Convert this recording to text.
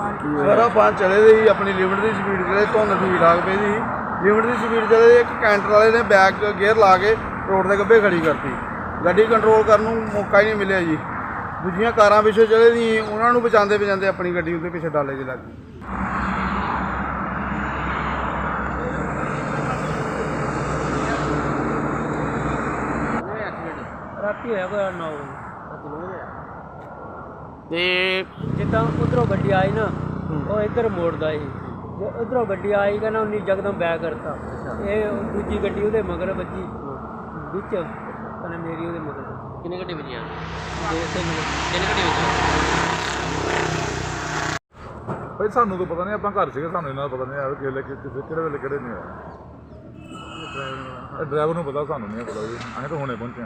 Sir ਆਪਾਂ ਚਲੇ ਦੇ ਆਪਣੀ ਲਿਮਟ ਦੀ ਸਪੀਡ ਚਲੇ ਧੁੰਦ ਵੀ ਲੱਗ ਪਈ ਸੀ ਲਿਮਟ ਦੀ ਸਪੀਡ ਚਲੇ ਦੇ, ਇੱਕ ਕੈਂਟਰ ਵਾਲੇ ਨੇ ਬੈਕ ਗੇਅਰ ਲਾ ਕੇ ਰੋਡ ਦੇ ਗੱਬੇ ਖੜੀ ਕਰਤੀ। ਗੱਡੀ ਕੰਟਰੋਲ ਕਰਨ ਨੂੰ ਮੌਕਾ ਹੀ ਨਹੀਂ ਮਿਲਿਆ ਜੀ। ਦੂਜੀਆਂ ਕਾਰਾਂ ਪਿੱਛੇ ਚਲੇ ਦੀ ਉਹਨਾਂ ਨੂੰ ਬਚਾਉਂਦੇ ਬਚਾਉਂਦੇ ਆਪਣੀ ਗੱਡੀ ਉਹਦੇ ਪਿੱਛੇ ਡਾਲੇ ਦੀ ਲੱਗ ਗਈ। ਰਾਤੀ ਹੋਇਆ ਕੋਈ 9 ਵਜੇ? ਤੇ ਜਿੱਦਾਂ ਉਧਰੋਂ ਗੱਡੀ ਆਈ ਨਾ ਉਹ ਇੱਧਰ ਮੋੜਦਾ ਸੀ। ਜੇ ਉਧਰੋਂ ਗੱਡੀ ਆਈ ਕਹਿੰਦਾ ਉਹਨੇ ਜਗਦਮ ਬੈਕ ਕਰਤਾ। ਇਹ ਦੂਜੀ ਗੱਡੀ ਉਹਦੇ ਮਗਰ ਵੱਜੀ। ਵਿੱਚ ਕਹਿੰਦਾ ਮੇਰੀ ਉਹਦੇ ਮਗਰ। ਕਿੰਨੇ ਘੰਟੇ ਵਜੇ ਆ ਦੇ ਤਿੰਨ। ਤਿੰਨ ਘੰਟੇ ਵਜੇ ਭਾਈ ਸਾਨੂੰ ਤਾਂ ਪਤਾ ਨਹੀਂ ਆਪਾਂ ਘਰ ਸੀਗੇ ਸਾਨੂੰ ਇਹਨਾਂ ਦਾ ਪਤਾ ਨਹੀਂ ਆਇਆ ਕਿ ਕਿ ਕਿਸੇ ਕਿਹੜੇ ਵੇਲੇ ਕਿਹੜੇ ਨਹੀਂ ਆਇਆ ਡਰਾਈਵਰ ਨੂੰ ਪਤਾ। ਸਾਨੂੰ ਨਹੀਂ ਪਤਾ ਜੀ। ਅਸੀਂ ਤਾਂ ਹੁਣੇ ਪਹੁੰਚੇ